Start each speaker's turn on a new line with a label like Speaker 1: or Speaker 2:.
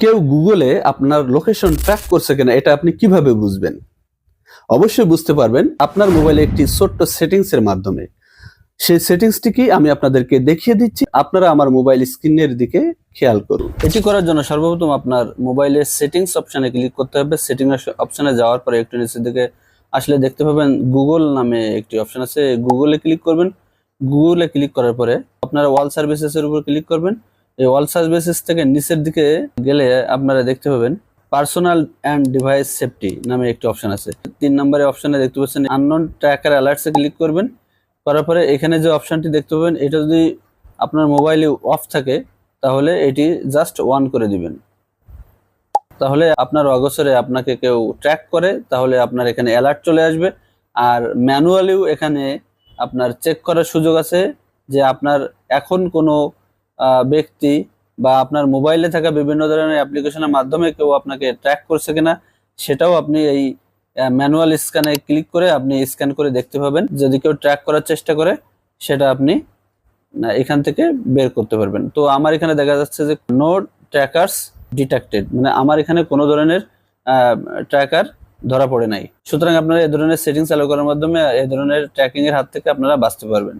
Speaker 1: কেউ গুগলে আপনার লোকেশন ট্র্যাক করছে কিনা, এটা আপনি কীভাবে বুঝবেন? অবশ্যই বুঝতে পারবেন আপনার মোবাইলে একটি ছোট্ট সেটিংস এর মাধ্যমে। সেই সেটিংসটিকে আমি আপনাদেরকে দেখিয়ে দিচ্ছি। আপনারা আমার মোবাইল স্ক্রিনের দিকে খেয়াল করুন। এটি করার জন্য সর্বপ্রথম আপনার মোবাইলের সেটিংস অপশনে ক্লিক করতে হবে। সেটিং অপশনে যাওয়ার পরে একটু নিচের দিকে আসলে দেখতে পাবেন গুগল নামে একটি অপশন আছে। গুগলে ক্লিক করবেন। গুগলে ক্লিক করার পরে আপনারা ওয়াল সার্ভিসেস এর উপর ক্লিক করবেন। এই ওয়াল সার্ভিসেস থেকে নিচের দিকে গেলে আপনারা দেখতে পাবেন পার্সোনাল অ্যান্ড ডিভাইস সেফটি নামে একটি অপশন আছে। তিন নম্বরে অপশনে দেখতে পাচ্ছেন আননোন ট্র্যাকার অ্যালার্টসে ক্লিক করবেন। করার পরে এখানে যে অপশনটি দেখতে পাবেন, এটা যদি আপনার মোবাইলে অফ থাকে, তাহলে এটি জাস্ট ওয়ান করে দিবেন। তাহলে আপনার অগসরে আপনাকে কেউ ট্র্যাক করে, তাহলে আপনার এখানে অ্যালার্ট চলে আসবে। আর ম্যানুয়ালিও এখানে আপনার চেক করার সুযোগ আছে যে আপনার এখন কোনো ব্যক্তি বা আপনার মোবাইলে থাকা বিভিন্ন ধরনের অ্যাপ্লিকেশনের মাধ্যমে কেউ আপনাকে ট্র্যাক করছে কিনা, সেটাও আপনি এই ম্যানুয়াল স্ক্যানে ক্লিক করে আপনি স্ক্যান করে দেখতে পাবেন। যদি কেউ ট্র্যাক করার চেষ্টা করে, সেটা আপনি এখান থেকে বের করতে পারবেন। তো আমার এখানে দেখা যাচ্ছে যে নো ট্র্যাকার্স ডিটেক্টেড মানে আমার এখানে কোনো ধরনের ট্র্যাকার ধরা পড়ে নাই। সুতরাং আপনারা এই ধরনের সেটিং চালু করার মাধ্যমে এই ধরনের ট্র্যাকিংয়ের হাত থেকে আপনারা বাঁচতে পারবেন।